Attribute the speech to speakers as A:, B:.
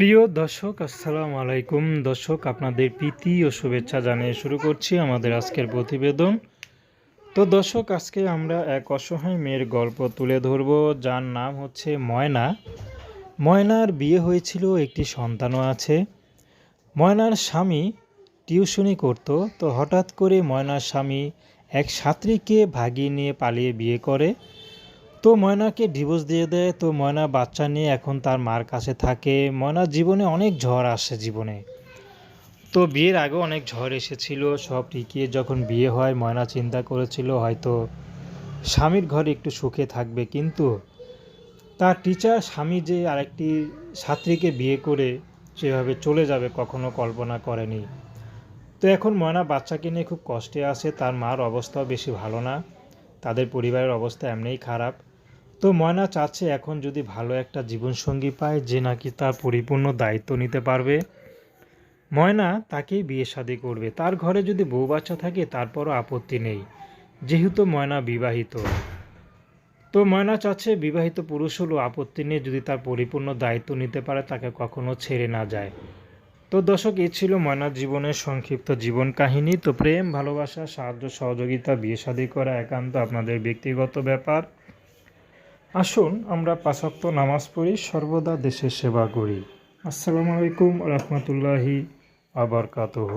A: প্রিয় দর্শক, আসসালামু আলাইকুম। দর্শক, আপনাদের প্রীতি ও শুভেচ্ছা জানিয়ে শুরু করছি আমাদের আজকের প্রতিবেদন। তো দর্শক, আজকে আমরা এক অসহায় মেয়ের গল্প তুলে ধরব, যার নাম হচ্ছে ময়না। ময়নার বিয়ে হয়েছিল, একটি সন্তানও আছে। ময়নার স্বামী টিউশনি করতো, তো হঠাৎ করে ময়নার স্বামী এক ছাত্রীকে ভাগিয়ে নিয়ে পালিয়ে বিয়ে করে। তো ময়নাকে ডিভোর্স দিয়ে দেয়। তো ময়না বাচ্চা নিয়ে এখন তার মার কাছে থাকে। ময়নার জীবনে অনেক ঝড় আসে জীবনে। তো বিয়ের আগে অনেক ঝড় এসেছিল, সব টিকিয়ে যখন বিয়ে হয়, ময়না চিন্তা করেছিল হয়তো স্বামীর ঘরে একটু সুখে থাকবে। কিন্তু তার টিচার স্বামী যে আরেকটি ছাত্রীকে বিয়ে করে সেভাবে চলে যাবে, কখনো কল্পনা করেনি। তো এখন ময়না বাচ্চাকে নিয়ে খুব কষ্টে আছে। তার মার অবস্থাও বেশি ভালো না। তাদের পরিবারের অবস্থা এমনিই খারাপ। তো ময়না চাচ্ছে এখন যদি ভালো একটা জীবনসঙ্গী পায়, যে নাকি তার পরিপূর্ণ দায়িত্ব নিতে পারবে। ময়না তাকেই বিয়ে শাদি করবে। তার ঘরে যদি বউ বাচ্চা থাকে, তারপরও আপত্তি নেই, যেহেতু ময়না বিবাহিত। তো ময়না চাচ্ছে বিবাহিত পুরুষ হলেও আপত্তি নেই, যদি তার পরিপূর্ণ দায়িত্ব নিতে পারে, তাকে কখনো ছেড়ে না যায়। তো দর্শক এ ছিল ময়নার জীবনের সংক্ষিপ্ত জীবন কাহিনী। তো প্রেম, ভালোবাসা, সাহায্য, সহযোগিতা, বিয়ে শাদী করা একান্ত আপনাদের ব্যক্তিগত ব্যাপার। আসুন আমরা পাঁচক্ত নামাজ পড়ি সর্বদা দেশের সেবা করি। আসসালামু আলাইকুম রহমতুল্লাহি আবরকাতহ